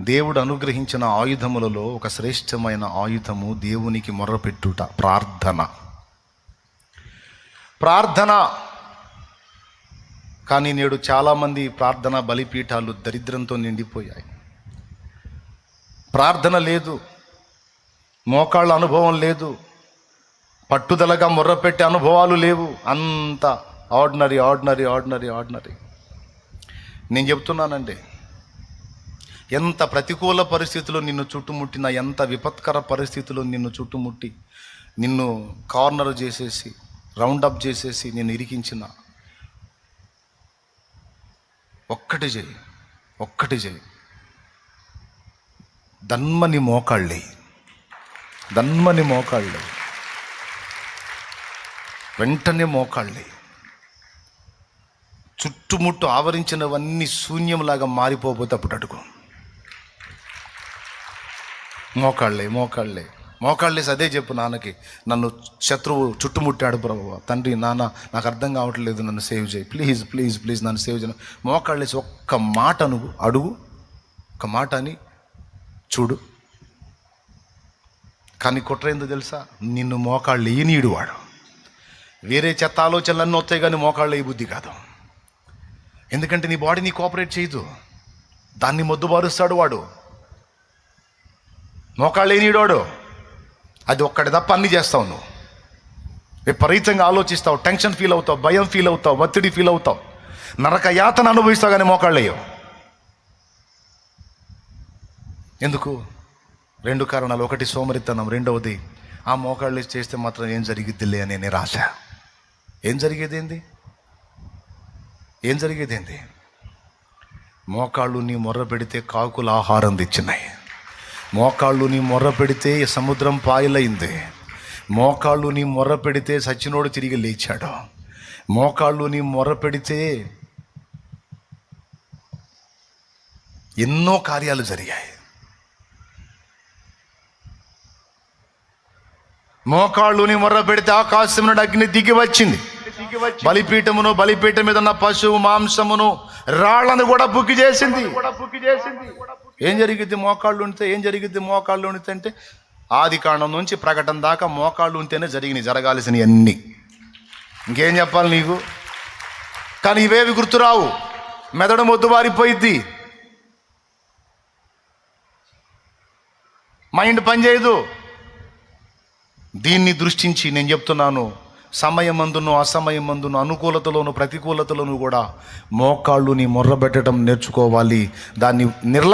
దేవుడు అనుగ్రహించిన ఆయుధములలో ఒక శ్రేష్టమైన ఆయుధము దేవునికి మొర్రపెట్టుట ప్రార్థన. ప్రార్థన. కానీ నేడు చాలామంది ప్రార్థన బలిపీఠాలు దరిద్రంతో నిండిపోయాయి. ప్రార్థన లేదు. మోకాళ్ళ అనుభవం లేదు. పట్టుదలగా మొర్రపెట్టే అనుభవాలు లేవు. అంత ఆర్డినరీ ఆర్డినరీ ఆర్డినరీ ఆర్డినరీ. నేను చెప్తున్నానండి ఎంత ప్రతికూల పరిస్థితులు నిన్ను చుట్టుముట్టిన ఎంత విపత్కర పరిస్థితులు నిన్ను చుట్టుముట్టి నిన్ను కార్నర్ చేసేసి రౌండప్ చేసేసి నేను ఇరికించిన ఒక్కటి చేయి ఒక్కటి చేయి దన్మని మోకాళ్ళే దన్మని మోకాళ్ళే వెంటనే మోకాళ్ళే చుట్టుముట్టు ఆవరించినవన్నీ శూన్యంలాగా మారిపోతే అప్పుడు అడుగు. మోకాళ్ళే మోకాళ్ళే. మోకాళ్ళేసి అదే చెప్పు నాన్నకి. నన్ను శత్రువు చుట్టుముట్టాడు ప్రభు. తండ్రి నాన్న నాకు అర్థం కావట్లేదు నన్ను సేవ్ చేయి. ప్లీజ్ ప్లీజ్ ప్లీజ్ నన్ను సేవ్ చేయ మోకాళ్ళేసి ఒక్క మాట అడుగు అడుగు. ఒక మాట అని చూడు. కానీ కుట్రైందో తెలుసా? నిన్ను మోకాళ్ళు వేయనీయుడు వాడు. వేరే చెత్త ఆలోచనలన్నీ వస్తాయి కానీ మోకాళ్ళు వేయ బుద్ధి కాదు. ఎందుకంటే నీ బాడీ నీ కోఆపరేట్ చేయదు. దాన్ని మొద్దుబారుస్తాడు వాడు. మోకాళ్ళు లేనివాడు అది ఒక్కటి తప్ప అన్నీ చేస్తావు నువ్వు. విపరీతంగా ఆలోచిస్తావు టెన్షన్ ఫీల్ అవుతావు భయం ఫీల్ అవుతావు ఒత్తిడి ఫీల్ అవుతావు. నరక యాతన అనుభవిస్తావు కానీ మోకాళ్ళు ఎందుకు? రెండు కారణాలు. ఒకటి సోమరితనం రెండవది ఆ మోకాళ్ళు చేస్తే మాత్రం ఏం జరిగిద్దిలే అనే నిరాశ. ఏం జరిగేది ఏంది ఏం జరిగేది ఏంది మోకాళ్ళు నీ మొర్ర పెడితే కాకులు ఆహారం తెచ్చినాయి. మోకాళ్ళు నీ మొర్ర పెడితే సముద్రం పాయలైంది. మోకాళ్ళు నీ మొర్ర పెడితే సచ్చినోడు తిరిగి లేచాడు. మోకాళ్ళు నీ మొర్ర పెడితే ఎన్నో కార్యాలు జరిగాయి. మోకాళ్ళుని మొర్ర పెడితే ఆకాశం నుండి అగ్ని దిగి వచ్చింది. బలిపీఠమును బలిపీఠం మీద ఉన్న పశువు మాంసమును రాళ్ళను కూడా బుక్కి చేసింది. ఏం జరిగిద్ది? మోకాళ్ళు ఉంటే ఏం జరిగిద్ది? మోకాళ్ళు ఉంటే అంటే ఆది కాండం నుంచి ప్రకటన దాకా మోకాళ్ళు ఉంటేనే జరిగినాయి జరగాల్సినవి అన్నీ. ఇంకేం చెప్పాలి నీకు? కానీ ఇవేవి గుర్తురావు? మెదడు మొద్దుబారిపోయిద్ది మైండ్ పనిచేయదు దీన్ని దృష్టించి నేను చెప్తున్నాను. సమయమందును అసమయమందును అనుకూలతలోను ప్రతికూలతలోను కూడా మోకాళ్ళు నీ మొర్రబెట్టడం నేర్చుకోవాలి. దాన్ని నిర్ల